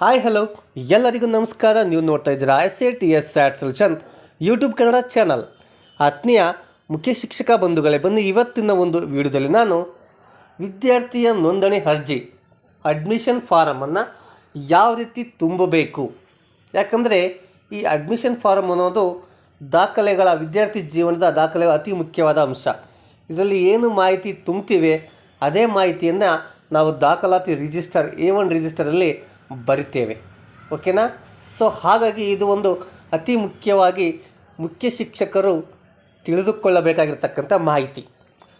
Hi hello ಎಲ್ಲರಿಗೂ ನಮಸ್ಕಾರ. ನೀವು ನೋಡ್ತಾ ಇದ್ದೀರಾ S A T S sat solution YouTube Kannada channel ಆತ್ಮೀಯ ಮುಖ್ಯ ಶಿಕ್ಷಕ ಬಂಧುಗಳೇ ಬಂದು ಇವತ್ತಿನ ಒಂದು ವಿಡಿಯೋದಲ್ಲಿ ನಾನು ವಿದ್ಯಾರ್ಥಿಯ ನೋಂದಣಿ ಅರ್ಜಿ ಅಡ್ಮಿಷನ್ ಫಾರಮನ್ನು ಯಾವ ರೀತಿ ತುಂಬಬೇಕು? ಯಾಕಂದರೆ ಈ ಅಡ್ಮಿಷನ್ ಫಾರಮ್ ಅನ್ನೋದು ದಾಖಲೆಗಳ, ವಿದ್ಯಾರ್ಥಿ ಜೀವನದ ದಾಖಲೆಗಳ ಅತಿ ಮುಖ್ಯವಾದ ಅಂಶ. ಇದರಲ್ಲಿ ಏನು ಮಾಹಿತಿ ತುಂಬ್ತೀವಿ, ಅದೇ ಮಾಹಿತಿಯನ್ನು ನಾವು ದಾಖಲಾತಿ ರಿಜಿಸ್ಟರ್ ಎ ಒನ್ ರಿಜಿಸ್ಟರಲ್ಲಿ ಬರಿತೇವೆ ಓಕೆನಾ ಸೊ ಹಾಗಾಗಿ ಇದು ಒಂದು ಅತಿ ಮುಖ್ಯವಾಗಿ ಮುಖ್ಯ ಶಿಕ್ಷಕರು ತಿಳಿದುಕೊಳ್ಳಬೇಕಾಗಿರ್ತಕ್ಕಂಥ ಮಾಹಿತಿ.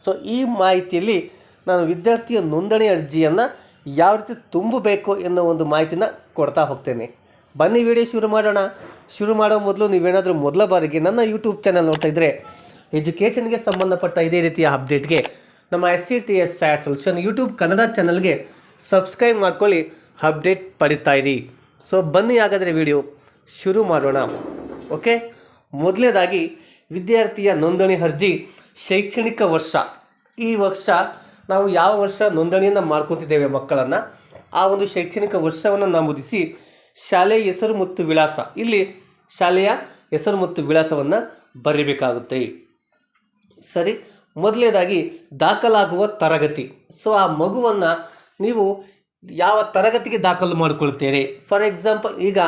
ಸೊ ಈ ಮಾಹಿತಿಯಲ್ಲಿ ನಾನು ವಿದ್ಯಾರ್ಥಿಯ ನೋಂದಣಿ ಅರ್ಜಿಯನ್ನು ಯಾವ ರೀತಿ ತುಂಬಬೇಕು ಎನ್ನೋ ಒಂದು ಮಾಹಿತಿನ ಕೊಡ್ತಾ ಹೋಗ್ತೇನೆ. ಬನ್ನಿ ವಿಡಿಯೋ ಶುರು ಮಾಡೋಣ. ಶುರು ಮಾಡೋ ಮೊದಲು ನೀವೇನಾದರೂ ಮೊದಲ ಬಾರಿಗೆ ನನ್ನ ಯೂಟ್ಯೂಬ್ ಚಾನಲ್ ನೋಡ್ತಾ ಇದ್ದರೆ ಎಜುಕೇಷನ್ಗೆ ಸಂಬಂಧಪಟ್ಟ ಇದೇ ರೀತಿಯ ಅಪ್ಡೇಟ್ಗೆ ನಮ್ಮ S C T S sat solution YouTube Kannada ಚಾನಲ್ಗೆ ಸಬ್ಸ್ಕ್ರೈಬ್ ಮಾಡ್ಕೊಳ್ಳಿ. ಅಪ್ಡೇಟ್ ಪಡಿತಾ ಇರಿ. ಸೊ ಬನ್ನಿ ಹಾಗಾದರೆ ವಿಡಿಯೋ ಶುರು ಮಾಡೋಣ. ಓಕೆ ಮೊದಲನೇದಾಗಿ ವಿದ್ಯಾರ್ಥಿಯ ನೋಂದಣಿ ಅರ್ಜಿ ಶೈಕ್ಷಣಿಕ ವರ್ಷ. ಈ ವರ್ಷ ನಾವು ಯಾವ ವರ್ಷ ನೋಂದಣಿಯನ್ನು ಮಾಡ್ಕೊತಿದ್ದೇವೆ ಮಕ್ಕಳನ್ನು? ಆ ಒಂದು ಶೈಕ್ಷಣಿಕ ವರ್ಷವನ್ನು ನಮೂದಿಸಿ ಶಾಲೆಯ ಹೆಸರು ಮತ್ತು ವಿಳಾಸ. ಇಲ್ಲಿ ಶಾಲೆಯ ಹೆಸರು ಮತ್ತು ವಿಳಾಸವನ್ನು ಬರೀಬೇಕಾಗುತ್ತೆ. ಸರಿ? ಮೊದಲನೇದಾಗಿ ದಾಖಲಾಗುವ ತರಗತಿ. ಸೊ ಆ ಮಗುವನ್ನು ನೀವು ಯಾವ ತರಗತಿಗೆ ದಾಖಲು ಮಾಡಿಕೊಳ್ತೀರಿ ಫಾರ್ ಎಕ್ಸಾಂಪಲ್ ಈಗ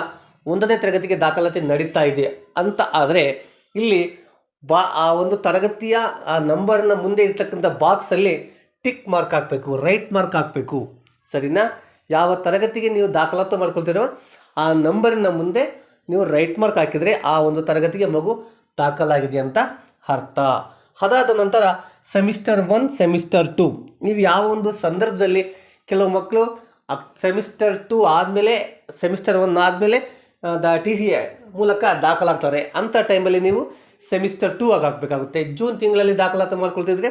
ಒಂದನೇ ತರಗತಿಗೆ ದಾಖಲಾತಿ ನಡೀತಾ ಇದೆ ಅಂತ ಆದರೆ ಇಲ್ಲಿ ಬಾ, ಆ ಒಂದು ತರಗತಿಯ, ಆ ನಂಬರ್ನ ಮುಂದೆ ಇರ್ತಕ್ಕಂಥ ಬಾಕ್ಸಲ್ಲಿ ಟಿಕ್ ಮಾರ್ಕ್ ಹಾಕಬೇಕು ರೈಟ್ ಮಾರ್ಕ್ ಹಾಕಬೇಕು. ಸರಿನಾ? ಯಾವ ತರಗತಿಗೆ ನೀವು ದಾಖಲಾತಿ ಮಾಡ್ಕೊಳ್ತೀರೋ ಆ ನಂಬರಿನ ಮುಂದೆ ನೀವು ರೈಟ್ ಮಾರ್ಕ್ ಹಾಕಿದರೆ ಆ ಒಂದು ತರಗತಿಗೆ ಮಗು ದಾಖಲಾಗಿದೆ ಅಂತ ಅರ್ಥ. ಅದಾದ ನಂತರ ಸೆಮಿಸ್ಟರ್ ಒನ್ ಸೆಮಿಸ್ಟರ್ ಟು ನೀವು ಯಾವ ಒಂದು ಸಂದರ್ಭದಲ್ಲಿ ಕೆಲವು ಮಕ್ಕಳು ಸೆಮಿಸ್ಟರ್ ಟು ಆದಮೇಲೆ, ಸೆಮಿಸ್ಟರ್ ಒನ್ ಆದಮೇಲೆ ದ ಟಿ ಸಿ ಮೂಲಕ ದಾಖಲಾಗ್ತಾರೆ. ಅಂಥ ಟೈಮಲ್ಲಿ ನೀವು ಸೆಮಿಸ್ಟರ್ ಟೂ ಆಗಿ ಹಾಕಬೇಕಾಗುತ್ತೆ. ಜೂನ್ ತಿಂಗಳಲ್ಲಿ ದಾಖಲಾತಿ ಮಾಡ್ಕೊಳ್ತಿದ್ರೆ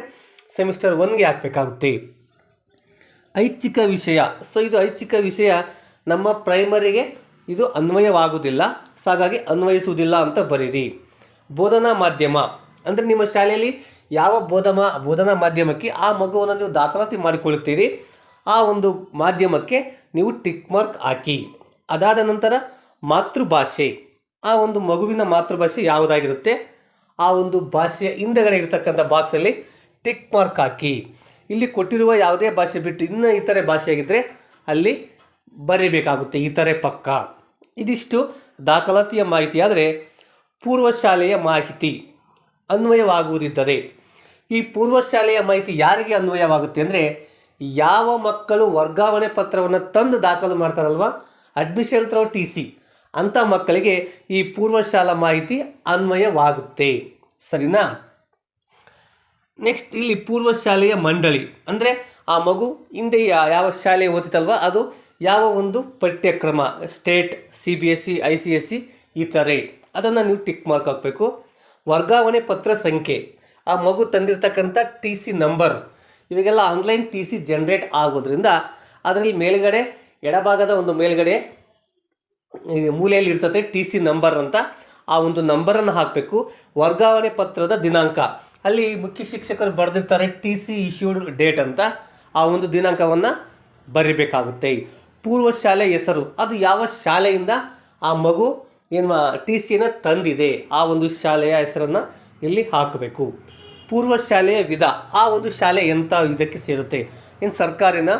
ಸೆಮಿಸ್ಟರ್ ಒನ್ಗೆ ಹಾಕಬೇಕಾಗುತ್ತೆ. ಐಚ್ಛಿಕ ವಿಷಯ. ಸೊ, ಇದು ಐಚ್ಛಿಕ ವಿಷಯ ನಮ್ಮ ಪ್ರೈಮರಿಗೆ ಇದು ಅನ್ವಯವಾಗುವುದಿಲ್ಲ. ಸೊ, ಹಾಗಾಗಿ ಅನ್ವಯಿಸುವುದಿಲ್ಲ ಅಂತ ಬರೀರಿ. ಬೋಧನಾ ಮಾಧ್ಯಮ. ಅಂದರೆ ನಿಮ್ಮ ಶಾಲೆಯಲ್ಲಿ ಯಾವ ಬೋಧಮ, ಬೋಧನಾ ಮಾಧ್ಯಮಕ್ಕೆ ಆ ಮಗುವನ್ನು ನೀವು ದಾಖಲಾತಿ ಮಾಡಿಕೊಳ್ಳುತ್ತೀರಿ? ಆ ಒಂದು ಮಾಧ್ಯಮಕ್ಕೆ ನೀವು ಟಿಕ್ ಮಾರ್ಕ್ ಹಾಕಿ. ಅದಾದ ನಂತರ ಮಾತೃಭಾಷೆ. ಆ ಒಂದು ಮಗುವಿನ ಮಾತೃಭಾಷೆ ಯಾವುದಾಗಿರುತ್ತೆ? ಆ ಒಂದು ಭಾಷೆಯ ಹಿಂದೆಗಡೆ ಇರತಕ್ಕಂಥ ಬಾಕ್ಸಲ್ಲಿ ಟಿಕ್ ಮಾರ್ಕ್ ಹಾಕಿ. ಇಲ್ಲಿ ಕೊಟ್ಟಿರುವ ಯಾವುದೇ ಭಾಷೆ ಬಿಟ್ಟು ಇನ್ನು ಇತರೆ ಭಾಷೆಯಾಗಿದ್ದರೆ ಅಲ್ಲಿ ಬರೀಬೇಕಾಗುತ್ತೆ, ಇತರೆ ಪಕ್ಕ. ಇದಿಷ್ಟು ದಾಖಲಾತಿಯ ಮಾಹಿತಿ. ಆದರೆ ಪೂರ್ವ ಶಾಲೆಯ ಮಾಹಿತಿ ಅನ್ವಯವಾಗುವುದಿದ್ದರೆ. ಈ ಪೂರ್ವ ಶಾಲೆಯ ಮಾಹಿತಿ ಯಾರಿಗೆ ಅನ್ವಯವಾಗುತ್ತೆ ಅಂದರೆ ಯಾವ ಮಕ್ಕಳು ವರ್ಗಾವಣೆ ಪತ್ರವನ್ನು ತಂದು ದಾಖಲು ಮಾಡ್ತಾರಲ್ವ? ಅಡ್ಮಿಷನ್ ಥ್ರೋ ಟಿ ಸಿ ಅಂಥ ಮಕ್ಕಳಿಗೆ ಈ ಪೂರ್ವಶಾಲಾ ಮಾಹಿತಿ ಅನ್ವಯವಾಗುತ್ತೆ. ಸರಿನಾ? ನೆಕ್ಸ್ಟ್ ಇಲ್ಲಿ ಪೂರ್ವ ಶಾಲೆಯ ಮಂಡಳಿ. ಅಂದರೆ ಆ ಮಗು ಹಿಂದೆ ಯಾವ ಶಾಲೆ ಓದಿತಲ್ವ ಅದು ಯಾವ ಒಂದು ಪಠ್ಯಕ್ರಮ? State C B S C I C S C ಈ ಥರ ಅದನ್ನು ನೀವು ಟಿಕ್ ಮಾರ್ಕ್ ಹಾಕಬೇಕು. ವರ್ಗಾವಣೆ ಪತ್ರ ಸಂಖ್ಯೆ. ಆ ಮಗು ತಂದಿರತಕ್ಕಂಥ ಟಿ ಸಿ ನಂಬರ್ ಇವಾಗೆಲ್ಲ ಆನ್ಲೈನ್ ಟಿ ಸಿ ಜನ್ರೇಟ್ ಆಗೋದ್ರಿಂದ ಅದರಲ್ಲಿ ಮೇಲ್ಗಡೆ ಎಡಭಾಗದ ಒಂದು ಮೇಲ್ಗಡೆ ಮೂಲೆಯಲ್ಲಿ ಇರ್ತದೆ ಟಿ ಸಿ ನಂಬರ್ ಅಂತ. ಆ ಒಂದು ನಂಬರನ್ನು ಹಾಕಬೇಕು. ವರ್ಗಾವಣೆ ಪತ್ರದ ದಿನಾಂಕ. ಅಲ್ಲಿ ಮುಖ್ಯ ಶಿಕ್ಷಕರು ಬರೆದಿರ್ತಾರೆ ಟಿ ಸಿ ಇಶ್ಯೂಡ್ ಡೇಟ್ ಅಂತ. ಆ ಒಂದು ದಿನಾಂಕವನ್ನು ಬರೀಬೇಕಾಗುತ್ತೆ. ಪೂರ್ವ ಶಾಲೆ ಹೆಸರು. ಅದು ಯಾವ ಶಾಲೆಯಿಂದ ಆ ಮಗು ಏನು ಟಿ ಸಿಯನ್ನು ತಂದಿದೆ? ಆ ಒಂದು ಶಾಲೆಯ ಹೆಸರನ್ನು ಇಲ್ಲಿ ಹಾಕಬೇಕು. ಪೂರ್ವ ಶಾಲೆಯ ವಿಧ, ಆ ಒಂದು ಶಾಲೆ ಎಂಥ ಇದಕ್ಕೆ ಸೇರುತ್ತೆ? ಇನ್ನು ಸರ್ಕಾರಿನ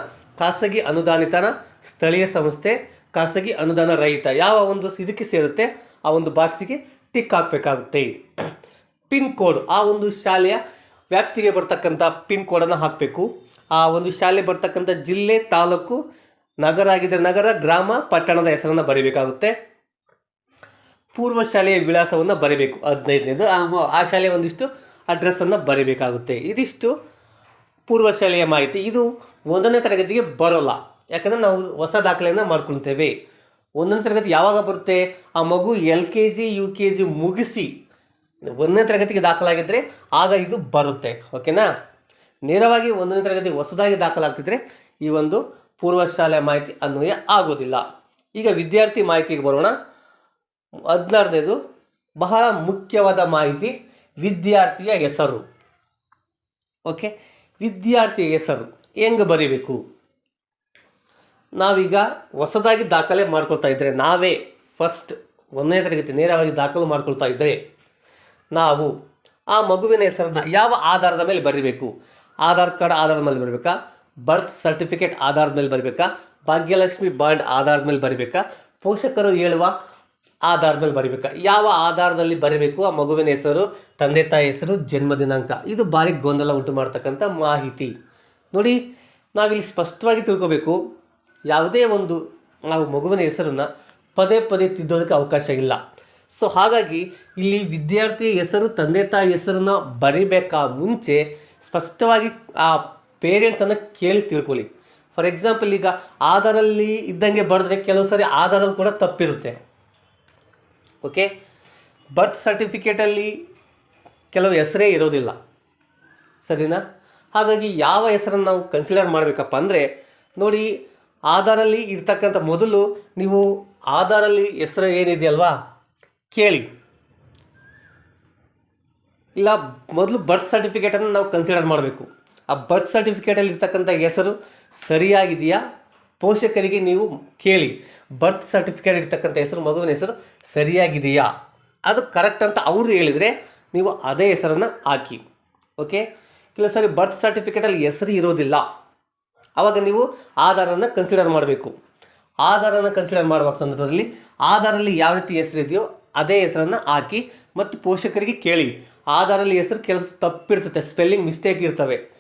ಖಾಸಗಿ ಅನುದಾನಿತನ ಸ್ಥಳೀಯ ಸಂಸ್ಥೆ, ಖಾಸಗಿ ಅನುದಾನ ರಹಿತ, ಯಾವ ಒಂದು ಇದಕ್ಕೆ ಸೇರುತ್ತೆ? ಆ ಒಂದು ಬಾಕ್ಸಿಗೆ ಟಿಕ್ ಹಾಕಬೇಕಾಗುತ್ತೆ. ಪಿನ್ ಕೋಡ್, ಆ ಒಂದು ಶಾಲೆಯ ವ್ಯಾಪ್ತಿಗೆ ಬರ್ತಕ್ಕಂಥ ಪಿನ್ ಕೋಡನ್ನು ಹಾಕಬೇಕು. ಆ ಒಂದು ಶಾಲೆ ಬರ್ತಕ್ಕಂಥ ಜಿಲ್ಲೆ, ತಾಲೂಕು, ನಗರ ಆಗಿದ್ದರೆ ನಗರ, ಗ್ರಾಮ, ಪಟ್ಟಣದ ಹೆಸರನ್ನು ಬರೀಬೇಕಾಗುತ್ತೆ. ಪೂರ್ವ ಶಾಲೆಯ ವಿಳಾಸವನ್ನು ಬರೀಬೇಕು. ಹದಿನೈದನೇದು. ಆ ಶಾಲೆ ಒಂದಿಷ್ಟು ಅಡ್ರೆಸ್ಸನ್ನು ಬರೀಬೇಕಾಗುತ್ತೆ. ಇದಿಷ್ಟು ಪೂರ್ವ ಶಾಲೆಯ ಮಾಹಿತಿ. ಇದು ಒಂದನೇ ತರಗತಿಗೆ ಬರೋಲ್ಲ. ಯಾಕಂದರೆ ನಾವು ಹೊಸ ದಾಖಲೆಯನ್ನು ಮಾಡ್ಕೊಳ್ತೇವೆ. ಒಂದನೇ ತರಗತಿ ಯಾವಾಗ ಬರುತ್ತೆ? ಆ ಮಗು L K G, U K G ಮುಗಿಸಿ ಒಂದನೇ ತರಗತಿಗೆ ದಾಖಲಾಗಿದ್ದರೆ ಆಗ ಇದು ಬರುತ್ತೆ. ಓಕೆನಾ? ನೇರವಾಗಿ ಒಂದನೇ ತರಗತಿ ಹೊಸದಾಗಿ ದಾಖಲಾಗ್ತಿದ್ರೆ ಈ ಒಂದು ಪೂರ್ವ ಶಾಲೆಯ ಮಾಹಿತಿ ಅನ್ವಯ ಆಗೋದಿಲ್ಲ. ಈಗ ವಿದ್ಯಾರ್ಥಿ ಮಾಹಿತಿಗೆ ಬರೋಣ. ಹದಿನಾರನೇದು. ಬಹಳ ಮುಖ್ಯವಾದ ಮಾಹಿತಿ. ವಿದ್ಯಾರ್ಥಿಯ ಹೆಸರು. ಓಕೆ? ವಿದ್ಯಾರ್ಥಿಯ ಹೆಸರು. ಹೆಂಗೆ ಬರೀಬೇಕು? ನಾವೀಗ ಹೊಸದಾಗಿ ದಾಖಲೆ ಮಾಡ್ಕೊಳ್ತಾ ಇದ್ದರೆ ನಾವೇ ಫಸ್ಟ್ ಒಂದನೇ ತರಗತಿ ನೇರವಾಗಿ ದಾಖಲು ಮಾಡ್ಕೊಳ್ತಾ ಇದ್ದರೆ ನಾವು ಆ ಮಗುವಿನ ಹೆಸರನ್ನು ಯಾವ ಆಧಾರದ ಮೇಲೆ ಬರೀಬೇಕು? ಆಧಾರ್ ಕಾರ್ಡ್ ಆಧಾರದ ಮೇಲೆ ಬರಬೇಕಾ? ಬರ್ತ್ ಸರ್ಟಿಫಿಕೇಟ್ ಆಧಾರದ ಮೇಲೆ ಬರಬೇಕಾ? ಭಾಗ್ಯಲಕ್ಷ್ಮಿ ಬಾಂಡ್ ಆಧಾರದ ಮೇಲೆ ಬರಬೇಕಾ? ಪೋಷಕರು ಹೇಳುವ ಆಧಾರದ ಮೇಲೆ ಬರಿಬೇಕು. ಯಾವ ಆಧಾರದಲ್ಲಿ ಬರೀಬೇಕು? ಆ ಮಗುವಿನ ಹೆಸರು, ತಂದೆ ತಾಯಿ ಹೆಸರು, ಜನ್ಮ ದಿನಾಂಕ. ಇದು ಭಾರಿ ಗೊಂದಲ ಉಂಟು ಮಾಡ್ತಕ್ಕಂಥ ಮಾಹಿತಿ. ನೋಡಿ, ನಾವಿಲ್ಲಿ ಸ್ಪಷ್ಟವಾಗಿ ತಿಳ್ಕೋಬೇಕು. ಯಾವುದೇ ಒಂದು ನಾವು ಮಗುವಿನ ಹೆಸರನ್ನು ಪದೇ ಪದೇ ತಿದ್ದೋದಕ್ಕೆ ಅವಕಾಶ ಇಲ್ಲ. ಸೊ ಹಾಗಾಗಿ ಇಲ್ಲಿ ವಿದ್ಯಾರ್ಥಿ ಹೆಸರು, ತಂದೆ ತಾಯಿ ಹೆಸರನ್ನು ಬರಿಬೇಕಾ ಮುಂಚೆ ಸ್ಪಷ್ಟವಾಗಿ ಆ ಪೇರೆಂಟ್ಸನ್ನು ಕೇಳಿ ತಿಳ್ಕೊಳ್ಳಿ. ಫಾರ್ ಎಕ್ಸಾಂಪಲ್ ಈಗ ಆಧಾರಲ್ಲಿ ಇದ್ದಂಗೆ ಬರೆದ್ರೆ ಕೆಲವು ಸಾರಿ ಆಧಾರಲ್ಲಿ ಕೂಡ ತಪ್ಪಿರುತ್ತೆ. ಓಕೆ ಬರ್ತ್ ಸರ್ಟಿಫಿಕೇಟಲ್ಲಿ ಕೆಲವು ಹೆಸರೇ ಇರೋದಿಲ್ಲ. ಸರಿನಾ? ಹಾಗಾಗಿ ಯಾವ ಹೆಸರನ್ನು ನಾವು ಕನ್ಸಿಡರ್ ಮಾಡಬೇಕಪ್ಪ ಅಂದರೆ, ನೋಡಿ, ಆಧಾರಲ್ಲಿ ಇರ್ತಕ್ಕಂಥ ಮೊದಲು ನೀವು ಆಧಾರಲ್ಲಿ ಹೆಸರು ಏನಿದೆಯಲ್ವಾ? ಕೇಳಿ. ಇಲ್ಲ, ಮೊದಲು ಬರ್ತ್ ಸರ್ಟಿಫಿಕೇಟನ್ನು ನಾವು ಕನ್ಸಿಡರ್ ಮಾಡಬೇಕು. ಆ ಬರ್ತ್ ಸರ್ಟಿಫಿಕೇಟಲ್ಲಿ ಇರ್ತಕ್ಕಂಥ ಹೆಸರು ಸರಿಯಾಗಿದೆಯಾ? ಪೋಷಕರಿಗೆ ನೀವು ಕೇಳಿ. ಬರ್ತ್ ಸರ್ಟಿಫಿಕೇಟ್ ಇರ್ತಕ್ಕಂಥ ಹೆಸರು, ಮಗುವಿನ ಹೆಸರು ಸರಿಯಾಗಿದೆಯಾ? ಅದು ಕರೆಕ್ಟ್ ಅಂತ ಅವರು ಹೇಳಿದರೆ ನೀವು ಅದೇ ಹೆಸರನ್ನು ಹಾಕಿ. ಓಕೆ ಕೆಲವು ಸರಿ ಬರ್ತ್ ಸರ್ಟಿಫಿಕೇಟಲ್ಲಿ ಹೆಸರು ಇರೋದಿಲ್ಲ. ಆವಾಗ ನೀವು ಆಧಾರನ್ನು ಕನ್ಸಿಡರ್ ಮಾಡಬೇಕು. ಆಧಾರನ್ನು ಕನ್ಸಿಡರ್ ಮಾಡುವ ಸಂದರ್ಭದಲ್ಲಿ ಆಧಾರಲ್ಲಿ ಯಾವ ರೀತಿ ಹೆಸರಿದೆಯೋ ಅದೇ ಹೆಸರನ್ನು ಹಾಕಿ ಮತ್ತು ಪೋಷಕರಿಗೆ ಕೇಳಿ. ಆಧಾರಲ್ಲಿ ಹೆಸರು ಕೆಲವು ತಪ್ಪಿರ್ತದೆ ಸ್ಪೆಲ್ಲಿಂಗ್ ಮಿಸ್ಟೇಕ್ ಇರ್ತವೆ.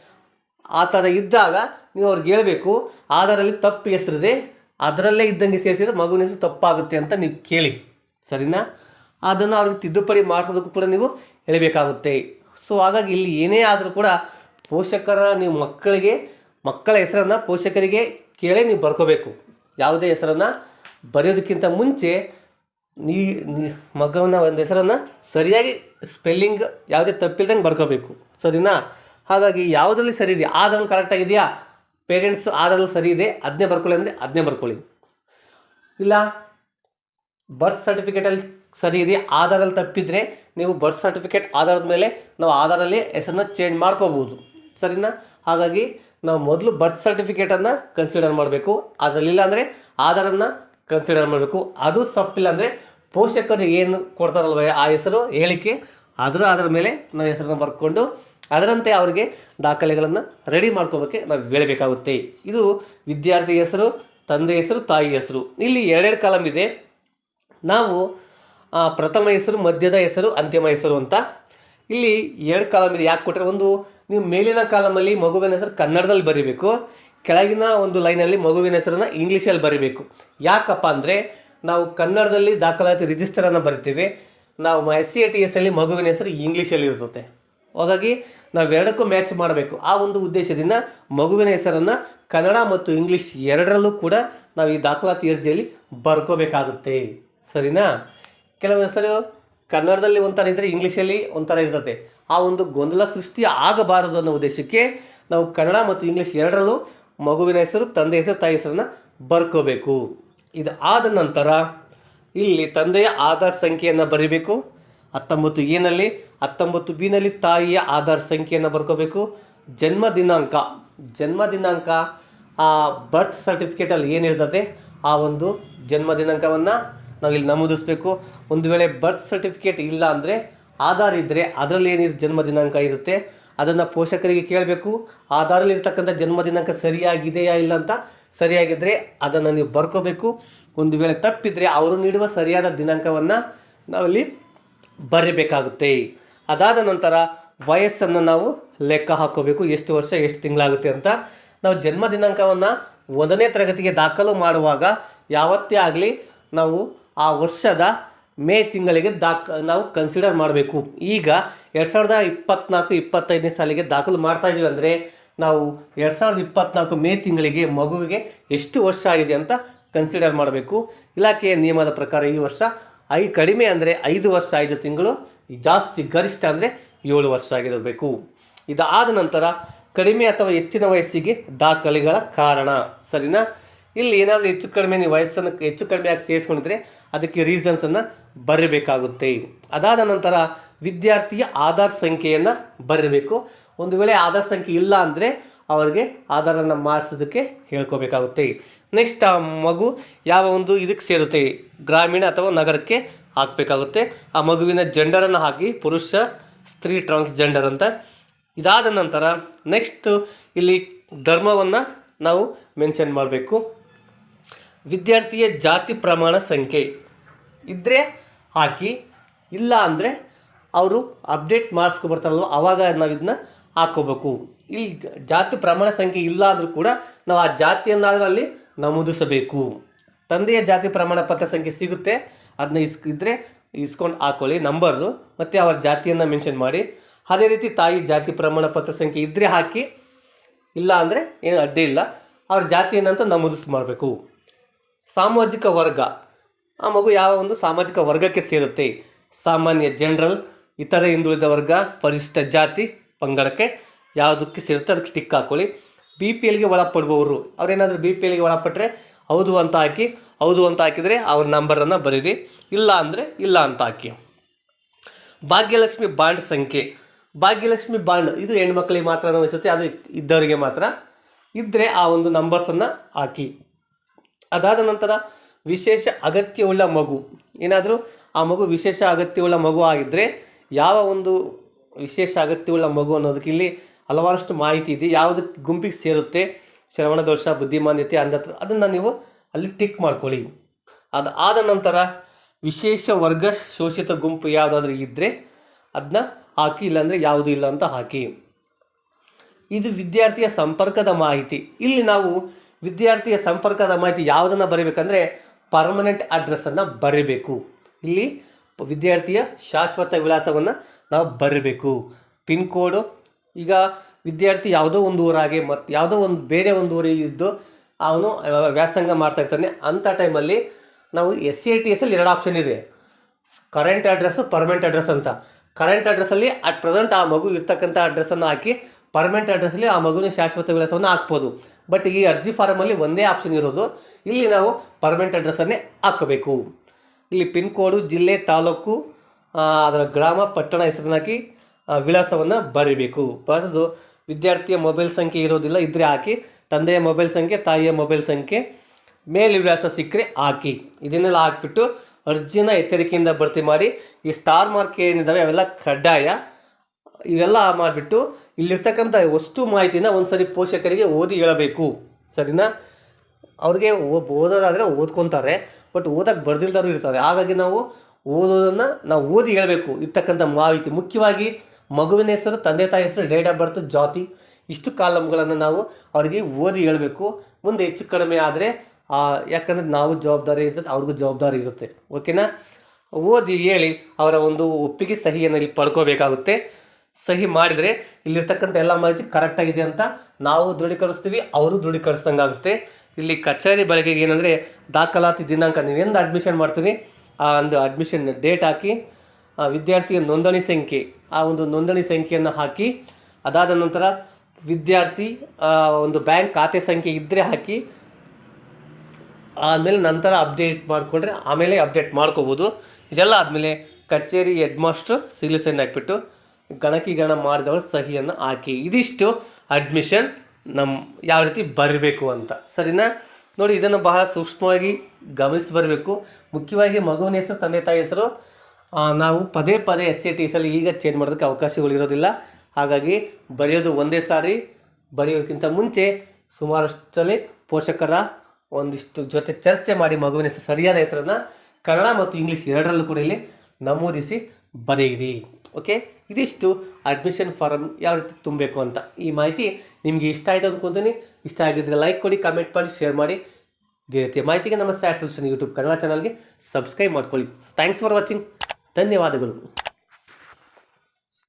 ಆ ಥರ ಇದ್ದಾಗ ನೀವು ಅವ್ರಿಗೆ ಹೇಳಬೇಕು, ಅದರಲ್ಲಿ ತಪ್ಪು ಹೆಸರಿದೆ, ಅದರಲ್ಲೇ ಇದ್ದಂಗೆ ಸೇರಿಸಿದ್ರೆ ಮಗುವಿನ ಹೆಸರು ತಪ್ಪಾಗುತ್ತೆ ಅಂತ ನೀವು ಕೇಳಿ. ಸರಿನಾ? ಅದನ್ನು ಅವ್ರಿಗೆ ತಿದ್ದುಪಡಿ ಮಾಡಿಸೋದಕ್ಕೂ ಕೂಡ ನೀವು ಹೇಳಬೇಕಾಗುತ್ತೆ. ಸೊ, ಹಾಗಾಗಿ ಇಲ್ಲಿ ಏನೇ ಆದರೂ ಕೂಡ ಪೋಷಕರ, ನೀವು ಮಕ್ಕಳಿಗೆ, ಮಕ್ಕಳ ಹೆಸರನ್ನು ಪೋಷಕರಿಗೆ ಕೇಳೇ ನೀವು ಬರ್ಕೋಬೇಕು. ಯಾವುದೇ ಹೆಸರನ್ನು ಬರೆಯೋದಕ್ಕಿಂತ ಮುಂಚೆ ನೀ ಮಗವನ್ನ ಒಂದು ಹೆಸರನ್ನು ಸರಿಯಾಗಿ ಸ್ಪೆಲ್ಲಿಂಗ್ ಯಾವುದೇ ತಪ್ಪಿಲ್ದಂಗೆ ಬರ್ಕೋಬೇಕು. ಸರಿನಾ? ಹಾಗಾಗಿ ಯಾವುದರಲ್ಲಿ ಸರಿ ಇದೆಯಾ ಆದ್ರಲ್ಲಿ ಕರೆಕ್ಟಾಗಿದೆಯಾ ಪೇರೆಂಟ್ಸ್ ಆದ್ರಲ್ಲಿ ಸರಿ ಇದೆ? ಅದನ್ನೇ ಬರ್ಕೊಳ್ಳಿ ಅಂದರೆ ಅದನ್ನೇ ಬರ್ಕೊಳ್ಳಿ. ಇಲ್ಲ? ಬರ್ತ್ ಸರ್ಟಿಫಿಕೇಟಲ್ಲಿ ಸರಿ ಇದೆಯಾ? ಆಧಾರಲ್ಲಿ ತಪ್ಪಿದರೆ ನೀವು ಬರ್ತ್ ಸರ್ಟಿಫಿಕೇಟ್ ಆಧಾರದ ಮೇಲೆ ನಾವು ಆಧಾರಲ್ಲಿ ಹೆಸರನ್ನ ಚೇಂಜ್ ಮಾಡ್ಕೋಬೋದು. ಸರಿನಾ? ಹಾಗಾಗಿ ನಾವು ಮೊದಲು ಬರ್ತ್ ಸರ್ಟಿಫಿಕೇಟನ್ನು ಕನ್ಸಿಡರ್ ಮಾಡಬೇಕು. ಅದರಲ್ಲಿಲ್ಲ ಅಂದರೆ ಆಧಾರನ್ನು ಕನ್ಸಿಡರ್ ಮಾಡಬೇಕು. ಅದು ತಪ್ಪಿಲ್ಲ ಅಂದರೆ ಪೋಷಕರು ಏನು ಕೊಡ್ತಾರಲ್ವ ಆ ಹೆಸರು? ಹೇಳಿಕೆ. ಅದರ ಅದರ ಮೇಲೆ ನಾವು ಹೆಸರನ್ನು ಬರ್ಕೊಂಡು ಅದರಂತೆ ಅವರಿಗೆ ದಾಖಲೆಗಳನ್ನು ರೆಡಿ ಮಾಡ್ಕೋಬೇಕೆ ನಾವು ಹೇಳಬೇಕಾಗುತ್ತೆ. ಇದು ವಿದ್ಯಾರ್ಥಿ ಹೆಸರು, ತಂದೆ ಹೆಸರು, ತಾಯಿ ಹೆಸರು. ಇಲ್ಲಿ ಎರಡೆರಡು ಕಾಲಮ್ ಇದೆ. ನಾವು ಪ್ರಥಮ ಹೆಸರು, ಮಧ್ಯದ ಹೆಸರು, ಅಂತಿಮ ಹೆಸರು ಅಂತ. ಇಲ್ಲಿ ಎರಡು ಕಾಲಂ ಇದೆ. ಯಾಕೆ ಕೊಟ್ಟರೆ ಒಂದು, ನೀವು ಮೇಲಿನ ಕಾಲಮಲ್ಲಿ ಮಗುವಿನ ಹೆಸರು ಕನ್ನಡದಲ್ಲಿ ಬರೀಬೇಕು. ಕೆಳಗಿನ ಒಂದು ಲೈನಲ್ಲಿ ಮಗುವಿನ ಹೆಸರನ್ನು ಇಂಗ್ಲೀಷಲ್ಲಿ ಬರೀಬೇಕು. ಯಾಕಪ್ಪ ಅಂದರೆ, ನಾವು ಕನ್ನಡದಲ್ಲಿ ದಾಖಲಾತಿ ರಿಜಿಸ್ಟರನ್ನು ಬರಿತೀವಿ. ನಾವು S C A T S ಅಲ್ಲಿ ಮಗುವಿನ ಹೆಸರು ಇಂಗ್ಲೀಷಲ್ಲಿ ಇರ್ತದೆ. ಹಾಗಾಗಿ ನಾವೆರಡಕ್ಕೂ ಮ್ಯಾಚ್ ಮಾಡಬೇಕು. ಆ ಒಂದು ಉದ್ದೇಶದಿಂದ ಮಗುವಿನ ಹೆಸರನ್ನು ಕನ್ನಡ ಮತ್ತು ಇಂಗ್ಲೀಷ್ ಎರಡರಲ್ಲೂ ಕೂಡ ನಾವು ಈ ದಾಖಲಾತಿ ಅರ್ಜಿಯಲ್ಲಿ ಬರ್ಕೋಬೇಕಾಗುತ್ತೆ. ಸರಿನಾ? ಕೆಲವು ಹೆಸರು ಕನ್ನಡದಲ್ಲಿ ಒಂಥರ ಇದ್ದರೆ ಇಂಗ್ಲೀಷಲ್ಲಿ ಒಂಥರ ಇರ್ತದೆ. ಆ ಒಂದು ಗೊಂದಲ ಸೃಷ್ಟಿ ಆಗಬಾರದು ಅನ್ನೋ ಉದ್ದೇಶಕ್ಕೆ ನಾವು ಕನ್ನಡ ಮತ್ತು ಇಂಗ್ಲೀಷ್ ಎರಡರಲ್ಲೂ ಮಗುವಿನ ಹೆಸರು, ತಂದೆ ಹೆಸರು, ತಾಯಿ ಹೆಸರನ್ನು ಬರ್ಕೋಬೇಕು. ಇದು ಆದ ನಂತರ ಇಲ್ಲಿ ತಂದೆಯ ಆಧಾರ್ ಸಂಖ್ಯೆಯನ್ನು ಬರೀಬೇಕು. ಹತ್ತೊಂಬತ್ತು ಎನಲ್ಲಿ, ಹತ್ತೊಂಬತ್ತು ಬಿನಲ್ಲಿ ತಾಯಿಯ ಆಧಾರ್ ಸಂಖ್ಯೆಯನ್ನು ಬರ್ಕೋಬೇಕು. ಜನ್ಮ ದಿನಾಂಕ ಜನ್ಮ ದಿನಾಂಕ, ಆ ಬರ್ತ್ ಸರ್ಟಿಫಿಕೇಟಲ್ಲಿ ಏನಿರ್ತದೆ ಆ ಒಂದು ಜನ್ಮ ದಿನಾಂಕವನ್ನು ನಾವಿಲ್ಲಿ ನಮೂದಿಸಬೇಕು. ಒಂದು ವೇಳೆ ಬರ್ತ್ ಸರ್ಟಿಫಿಕೇಟ್ ಇಲ್ಲ ಅಂದರೆ, ಆಧಾರ್ ಇದ್ದರೆ ಅದರಲ್ಲಿ ಏನಿರು ಜನ್ಮ ದಿನಾಂಕ ಇರುತ್ತೆ. ಅದನ್ನು ಪೋಷಕರಿಗೆ ಕೇಳಬೇಕು. ಆಧಾರಲ್ಲಿ ಇರ್ತಕ್ಕಂಥ ಜನ್ಮ ದಿನಾಂಕ ಸರಿಯಾಗಿದೆಯಾ ಇಲ್ಲ ಅಂತ ಸರಿಯಾಗಿದ್ದರೆ ಅದನ್ನು ನೀವು ಬರ್ಕೋಬೇಕು. ಒಂದು ವೇಳೆ ತಪ್ಪಿದರೆ ಅವರು ನೀಡುವ ಸರಿಯಾದ ದಿನಾಂಕವನ್ನು ನಾವಲ್ಲಿ ಬರೀಬೇಕಾಗುತ್ತೆ. ಅದಾದ ನಂತರ ವಯಸ್ಸನ್ನು ನಾವು ಲೆಕ್ಕ ಹಾಕೋಬೇಕು. ಎಷ್ಟು ವರ್ಷ, ಎಷ್ಟು ತಿಂಗಳಾಗುತ್ತೆ ಅಂತ ನಾವು ಜನ್ಮ ದಿನಾಂಕವನ್ನು ಒಂದನೇ ತರಗತಿಗೆ ದಾಖಲು ಮಾಡುವಾಗ ಯಾವತ್ತೇ ಆಗಲಿ ನಾವು ಆ ವರ್ಷದ ಮೇ ತಿಂಗಳಿಗೆ ದಾಖ, ನಾವು ಕನ್ಸಿಡರ್ ಮಾಡಬೇಕು. ಈಗ ಎರಡು ಸಾವಿರದ ಇಪ್ಪತ್ನಾಲ್ಕು, ಇಪ್ಪತ್ತೈದನೇ ಸಾಲಿಗೆ ದಾಖಲು ಮಾಡ್ತಾ ಇದ್ದೀವಿ ಅಂದರೆ ನಾವು ಎರಡು ಸಾವಿರದ ಇಪ್ಪತ್ನಾಲ್ಕು ಮೇ ತಿಂಗಳಿಗೆ ಮಗುವಿಗೆ ಎಷ್ಟು ವರ್ಷ ಆಗಿದೆ ಅಂತ ಕನ್ಸಿಡರ್ ಮಾಡಬೇಕು. ಇಲಾಖೆಯ ನಿಯಮದ ಪ್ರಕಾರ ಈ ವರ್ಷ ಐ ಕಡಿಮೆ ಅಂದರೆ ಐದು ವರ್ಷ ಐದು ತಿಂಗಳು, ಜಾಸ್ತಿ ಗರಿಷ್ಠ ಅಂದರೆ ಏಳು ವರ್ಷ ಆಗಿರಬೇಕು. ಇದಾದ ನಂತರ ಕಡಿಮೆ ಅಥವಾ ಹೆಚ್ಚಿನ ವಯಸ್ಸಿಗೆ ದಾಖಲೆಗಳ ಕಾರಣ. ಸರಿನಾ? ಇಲ್ಲಿ ಏನಾದರೂ ಹೆಚ್ಚು ಕಡಿಮೆ ನೀವು ವಯಸ್ಸನ್ನು, ಹೆಚ್ಚು ಕಡಿಮೆ ಆಗಿ ಸೇರಿಸ್ಕೊಂಡಿದ್ರೆ ಅದಕ್ಕೆ ರೀಸನ್ಸನ್ನು ಬರೀಬೇಕಾಗುತ್ತೆ. ಅದಾದ ನಂತರ ವಿದ್ಯಾರ್ಥಿಯ ಆಧಾರ್ ಸಂಖ್ಯೆಯನ್ನು ಬರೀಬೇಕು. ಒಂದು ವೇಳೆ ಆಧಾರ್ ಸಂಖ್ಯೆ ಇಲ್ಲ ಅಂದರೆ ಅವರಿಗೆ ಆಧಾರನ್ನು ಮಾಡಿಸೋದಕ್ಕೆ ಹೇಳ್ಕೋಬೇಕಾಗುತ್ತೆ. ನೆಕ್ಸ್ಟ್, ಆ ಮಗು ಯಾವ ಒಂದು ಇದಕ್ಕೆ ಸೇರುತ್ತೆ? ಗ್ರಾಮೀಣ ಅಥವಾ ನಗರಕ್ಕೆ ಹಾಕಬೇಕಾಗುತ್ತೆ. ಆ ಮಗುವಿನ ಜೆಂಡರನ್ನು ಹಾಕಿ ಪುರುಷ, ಸ್ತ್ರೀ ಟ್ರಾನ್ಸ್ಜೆಂಡರ್ ಅಂತ. ಇದಾದ ನಂತರ ನೆಕ್ಸ್ಟ್ ಇಲ್ಲಿ ಧರ್ಮವನ್ನು ನಾವು ಮೆನ್ಷನ್ ಮಾಡಬೇಕು. ವಿದ್ಯಾರ್ಥಿಯ ಜಾತಿ ಪ್ರಮಾಣ ಸಂಖ್ಯೆ. ಇದ್ದರೆ ಹಾಕಿ, ಇಲ್ಲ ಅಂದರೆ ಅವರು ಅಪ್ಡೇಟ್ ಮಾಡಿಸ್ಕೊಬರ್ತಾರಲ್ವ ಆವಾಗ ನಾವು ಇದನ್ನ ಹಾಕ್ಕೋಬೇಕು. ಇಲ್ಲಿ ಜಾತಿ ಪ್ರಮಾಣ ಸಂಖ್ಯೆ ಇಲ್ಲ ಅಂದರೂ ಕೂಡ ನಾವು ಆ ಜಾತಿಯನ್ನಾದರೂ ಅಲ್ಲಿ ನಮೂದಿಸಬೇಕು. ತಂದೆಯ ಜಾತಿ ಪ್ರಮಾಣ ಪತ್ರ ಸಂಖ್ಯೆ ಸಿಗುತ್ತೆ ಅದನ್ನ ಇಸ್ ಇದ್ದರೆ ಇಸ್ಕೊಂಡು ಹಾಕೊಳ್ಳಿ ನಂಬರು ಮತ್ತು ಅವರ ಜಾತಿಯನ್ನು ಮೆನ್ಷನ್ ಮಾಡಿ. ಅದೇ ರೀತಿ ತಾಯಿ ಜಾತಿ ಪ್ರಮಾಣ ಪತ್ರ ಸಂಖ್ಯೆ ಇದ್ದರೆ ಹಾಕಿ, ಇಲ್ಲ ಅಂದರೆ ಏನು ಅಡ್ಡಿ ಇಲ್ಲ, ಅವ್ರ ಜಾತಿಯನ್ನಂತೂ ನಮೂದಿಸ್ ಮಾಡಬೇಕು. ಸಾಮಾಜಿಕ ವರ್ಗ. ಆ ಮಗು ಯಾವ ಒಂದು ಸಾಮಾಜಿಕ ವರ್ಗಕ್ಕೆ ಸೇರುತ್ತೆ? ಸಾಮಾನ್ಯ ಜನರಲ್, ಇತರ ಹಿಂದುಳಿದ ವರ್ಗ, ಪರಿಶಿಷ್ಟ ಜಾತಿ, ಪಂಗಡಕ್ಕೆ ಯಾವುದಕ್ಕೆ ಸೇರುತ್ತೆ? ಅದಕ್ಕೆ ಟಿಕ್ ಹಾಕೊಳ್ಳಿ. ಬಿ ಪಿ ಎಲ್ಗೆ ಒಳಪಡುವವರು, ಅವ್ರೇನಾದರೂ ಬಿ ಪಿ ಎಲ್ಗೆ ಒಳಪಟ್ಟರೆ ಹೌದು ಅಂತ ಹಾಕಿ, ಹೌದು ಅಂತ ಹಾಕಿದರೆ ಅವ್ರ ನಂಬರನ್ನು ಬರೀರಿ. ಇಲ್ಲ ಅಂದರೆ ಇಲ್ಲ ಅಂತ ಹಾಕಿ. ಭಾಗ್ಯಲಕ್ಷ್ಮಿ ಬಾಂಡ್ ಸಂಖ್ಯೆ. ಭಾಗ್ಯಲಕ್ಷ್ಮಿ ಬಾಂಡ್ ಇದು ಹೆಣ್ಮಕ್ಳಿಗೆ ಮಾತ್ರ ವಹಿಸುತ್ತೆ ಅದು ಇದ್ದವರಿಗೆ ಮಾತ್ರ. ಇದ್ದರೆ ಆ ಒಂದು ನಂಬರ್ಸನ್ನು ಹಾಕಿ. ಅದಾದ ನಂತರ ವಿಶೇಷ ಅಗತ್ಯವುಳ್ಳ ಮಗು. ಏನಾದರೂ ಆ ಮಗು ವಿಶೇಷ ಅಗತ್ಯವುಳ್ಳ ಮಗು ಆಗಿದ್ದರೆ ಯಾವ ಒಂದು ವಿಶೇಷ ಅಗತ್ಯವುಳ್ಳ ಮಗು ಅನ್ನೋದಕ್ಕೆ ಇಲ್ಲಿ ಹಲವಾರಷ್ಟು ಮಾಹಿತಿ ಇದೆ. ಯಾವುದಕ್ಕೆ ಗುಂಪಿಗೆ ಸೇರುತ್ತೆ, ಶ್ರವಣ ದೋಷ ಬುದ್ಧಿಮಾನ್ಯತೆ ಅಂಧತ್ವ, ಅದನ್ನು ನೀವು ಅಲ್ಲಿ ಟಿಕ್ ಮಾಡ್ಕೊಳ್ಳಿ. ಅದು ಆದ ನಂತರ ವಿಶೇಷ ವರ್ಗ ಶೋಷಿತ ಗುಂಪು ಯಾವುದಾದ್ರೂ ಇದ್ದರೆ ಅದನ್ನ ಹಾಕಿ, ಇಲ್ಲಾಂದರೆ ಯಾವುದೂ ಇಲ್ಲ ಅಂತ ಹಾಕಿ. ಇದು ವಿದ್ಯಾರ್ಥಿಯ ಸಂಪರ್ಕದ ಮಾಹಿತಿ. ಇಲ್ಲಿ ನಾವು ವಿದ್ಯಾರ್ಥಿಯ ಸಂಪರ್ಕದ ಮಾಹಿತಿ ಯಾವುದನ್ನು ಬರೀಬೇಕಂದ್ರೆ ಪರ್ಮನೆಂಟ್ ಅಡ್ರೆಸ್ಸನ್ನು ಬರೀಬೇಕು. ಇಲ್ಲಿ ವಿದ್ಯಾರ್ಥಿಯ ಶಾಶ್ವತ ವಿಳಾಸವನ್ನು ನಾವು ಬರೀಬೇಕು. ಪಿನ್ ಕೋಡು, ಈಗ ವಿದ್ಯಾರ್ಥಿ ಯಾವುದೋ ಒಂದು ಊರಾಗೆ ಮತ್ತು ಯಾವುದೋ ಒಂದು ಬೇರೆ ಒಂದು ಊರಿಗೆ ಇದ್ದು ಅವನು ವ್ಯಾಸಂಗ ಮಾಡ್ತಾ ಇರ್ತಾನೆ. ಅಂಥ ಟೈಮಲ್ಲಿ ನಾವು ಎಸ್ ಸಿ ಐ ಟಿ ಎಸ್ಸಲ್ಲಿ ಎರಡು ಆಪ್ಷನ್ ಇದೆ. ಕರೆಂಟ್ ಅಡ್ರೆಸ್ ಪರ್ಮನೆಂಟ್ ಅಡ್ರೆಸ್ ಅಂತ. ಕರೆಂಟ್ ಅಡ್ರೆಸ್ಸಲ್ಲಿ ಅಟ್ ಪ್ರೆಸೆಂಟ್ ಆ ಮಗು ಇರ್ತಕ್ಕಂಥ ಅಡ್ರೆಸ್ಸನ್ನು ಹಾಕಿ ಪರ್ಮನೆಂಟ್ ಅಡ್ರೆಸ್ಸಲ್ಲಿ ಆ ಮಗುವಿನ ಶಾಶ್ವತ ವಿಳಾಸವನ್ನು ಹಾಕ್ಬೋದು. ಬಟ್ ಈ ಅರ್ಜಿ ಫಾರಮಲ್ಲಿ ಒಂದೇ ಆಪ್ಷನ್ ಇರೋದು, ಇಲ್ಲಿ ನಾವು ಪರ್ಮನೆಂಟ್ ಅಡ್ರೆಸ್ಸನ್ನೇ ಹಾಕಬೇಕು. ಇಲ್ಲಿ ಪಿನ್ ಕೋಡು ಜಿಲ್ಲೆ, ತಾಲೂಕು ಅದರ ಗ್ರಾಮ, ಪಟ್ಟಣ ಹೆಸರನ್ನ ಹಾಕಿ ವಿಳಾಸವನ್ನು ಬರೀಬೇಕು. ಬರೆದು ವಿದ್ಯಾರ್ಥಿಯ ಮೊಬೈಲ್ ಸಂಖ್ಯೆ ಇರೋದಿಲ್ಲ ಇದ್ದರೆ ಹಾಕಿ, ತಂದೆಯ ಮೊಬೈಲ್ ಸಂಖ್ಯೆ, ತಾಯಿಯ ಮೊಬೈಲ್ ಸಂಖ್ಯೆ, ಮೇಲ್ ವಿಳಾಸ ಸಿಕ್ಕರೆ ಹಾಕಿ. ಇದನ್ನೆಲ್ಲ ಹಾಕ್ಬಿಟ್ಟು ಅರ್ಜಿನ ಎಚ್ಚರಿಕೆಯಿಂದ ಭರ್ತಿ ಮಾಡಿ, ಈ ಸ್ಟಾರ್ ಮಾರ್ಕ್ ಏನಿದ್ದಾವೆ ಅವೆಲ್ಲ ಕಡ್ಡಾಯ ಇವೆಲ್ಲ ಮಾಡಿಬಿಟ್ಟು ಇಲ್ಲಿರ್ತಕ್ಕಂಥ ಅಷ್ಟು ಮಾಹಿತಿನ ಒಂದ್ಸರಿ ಪೋಷಕರಿಗೆ ಓದಿ ಹೇಳಬೇಕು. ಸರಿನಾ? ಅವ್ರಿಗೆ ಓದೋದಾದರೆ ಓದ್ಕೊತಾರೆ, ಬಟ್ ಓದಕ್ಕೆ ಬರ್ದಿಲ್ದಾರು ಇರ್ತಾರೆ. ಹಾಗಾಗಿ ನಾವು ಓದೋದನ್ನು ನಾವು ಓದಿ ಹೇಳಬೇಕು. ಇರ್ತಕ್ಕಂಥ ಮಾಹಿತಿ. ಮುಖ್ಯವಾಗಿ ಮಗುವಿನ ಹೆಸರು, ತಂದೆ ತಾಯಿ ಹೆಸರು, ಡೇಟ್ ಆಫ್ ಬರ್ತ್, ಜಾತಿ, ಇಷ್ಟು ಕಾಲಮ್ಗಳನ್ನು ನಾವು ಅವರಿಗೆ ಓದಿ ಹೇಳಬೇಕು. ಮುಂದೆ ಹೆಚ್ಚು ಕಡಿಮೆ ಆದರೆ ಯಾಕಂದರೆ ನಾವು ಜವಾಬ್ದಾರಿ ಇರ್ತದೆ, ಅವ್ರಿಗೂ ಜವಾಬ್ದಾರಿ ಇರುತ್ತೆ. ಓಕೆನಾ? ಓದಿ ಹೇಳಿ ಅವರ ಒಂದು ಒಪ್ಪಿಗೆ ಸಹಿಯನ್ನು ಇಲ್ಲಿ ಪಡ್ಕೋಬೇಕಾಗುತ್ತೆ. ಸಹಿ ಮಾಡಿದರೆ ಇಲ್ಲಿರ್ತಕ್ಕಂಥ ಎಲ್ಲ ಮಾಹಿತಿ ಕರೆಕ್ಟಾಗಿದೆ ಅಂತ ನಾವು ದೃಢೀಕರಿಸ್ತೀವಿ, ಅವರು ದೃಢೀಕರಿಸ್ದಂಗೆ ಆಗುತ್ತೆ. ಇಲ್ಲಿ ಕಚೇರಿ ಬಳಕೆಗೆ ಏನಂದರೆ ದಾಖಲಾತಿ ದಿನಾಂಕ ನೀವೆಂದು ಅಡ್ಮಿಷನ್ ಮಾಡ್ತೀವಿ ಆ ಒಂದು ಅಡ್ಮಿಷನ್ ಡೇಟ್ ಹಾಕಿ ವಿದ್ಯಾರ್ಥಿಯ ನೋಂದಣಿ ಸಂಖ್ಯೆ, ಆ ಒಂದು ನೋಂದಣಿ ಸಂಖ್ಯೆಯನ್ನು ಹಾಕಿ, ಅದಾದ ನಂತರ ವಿದ್ಯಾರ್ಥಿ ಒಂದು ಬ್ಯಾಂಕ್ ಖಾತೆ ಸಂಖ್ಯೆ ಇದ್ದರೆ ಹಾಕಿ, ಆಮೇಲೆ ನಂತರ ಅಪ್ಡೇಟ್ ಮಾಡಿಕೊಂಡ್ರೆ ಆಮೇಲೆ ಅಪ್ಡೇಟ್ ಮಾಡ್ಕೋಬೋದು. ಇದೆಲ್ಲ ಆದಮೇಲೆ ಕಚೇರಿ ಹೆಡ್ ಮಾಸ್ಟ್ರು ಸೀಲು ಸೈನ್ ಹಾಕ್ಬಿಟ್ಟು ಗಣಕೀಕರಣ ಮಾಡಿದವರು ಸಹಿಯನ್ನು ಹಾಕಿ. ಇದಿಷ್ಟು ಅಡ್ಮಿಷನ್ ನಮ್ಮ ಯಾವ ರೀತಿ ಬರಬೇಕು ಅಂತ. ಸರಿನಾ? ನೋಡಿ, ಇದನ್ನು ಬಹಳ ಸೂಕ್ಷ್ಮವಾಗಿ ಗಮನಿಸಿ ಬರಬೇಕು. ಮುಖ್ಯವಾಗಿ ಮಗುವಿನ ಹೆಸರು, ತಂದೆ, ತಾಯಿ ಹೆಸರು ನಾವು ಪದೇ ಪದೇ ಎಸ್ ಸಿ ಟಿ ಎಸಲ್ಲಿ ಈಗ ಚೇಂಜ್ ಮಾಡೋದಕ್ಕೆ ಅವಕಾಶಗಳಿರೋದಿಲ್ಲ ಹಾಗಾಗಿ ಬರೆಯೋದು ಒಂದೇ ಸಾರಿ, ಬರೆಯೋಕ್ಕಿಂತ ಮುಂಚೆ ಸುಮಾರಷ್ಟರಲ್ಲಿ ಪೋಷಕರ ಒಂದಿಷ್ಟು ಜೊತೆ ಚರ್ಚೆ ಮಾಡಿ ಮಗುವಿನ ಹೆಸರು, ಸರಿಯಾದ ಹೆಸರನ್ನು ಕನ್ನಡ ಮತ್ತು ಇಂಗ್ಲೀಷ್ ಎರಡರಲ್ಲೂ ಕೂಡ ಇಲ್ಲಿ ನಮೂದಿಸಿ ಬರೆಯಿರಿ. ಓಕೆ ಇದಿಷ್ಟು ಅಡ್ಮಿಷನ್ ಫಾರಮ್ ಯಾವ ರೀತಿ ತುಂಬಬೇಕು ಅಂತ. ಈ ಮಾಹಿತಿ ನಿಮಗೆ ಇಷ್ಟ ಆಯಿತು ಅಂದ್ಕೊತೀನಿ ಇಷ್ಟ ಆಗಿದ್ದರೆ ಲೈಕ್ ಕೊಡಿ ಕಮೆಂಟ್ ಮಾಡಿ ಶೇರ್ ಮಾಡಿ. ಇದೇ ರೀತಿಯ ಮಾಹಿತಿಗೆ ನಮ್ಮ ಸ್ಯಾಟ್ ಸೊಲ್ಯೂಷನ್ ಯೂಟ್ಯೂಬ್ ಕನ್ನಡ ಚಾನಲ್ಗೆ ಸಬ್ಸ್ಕ್ರೈಬ್ ಮಾಡ್ಕೊಳ್ಳಿ. ಥ್ಯಾಂಕ್ಸ್ ಫಾರ್ ವಾಚಿಂಗ್ ಧನ್ಯವಾದಗಳು.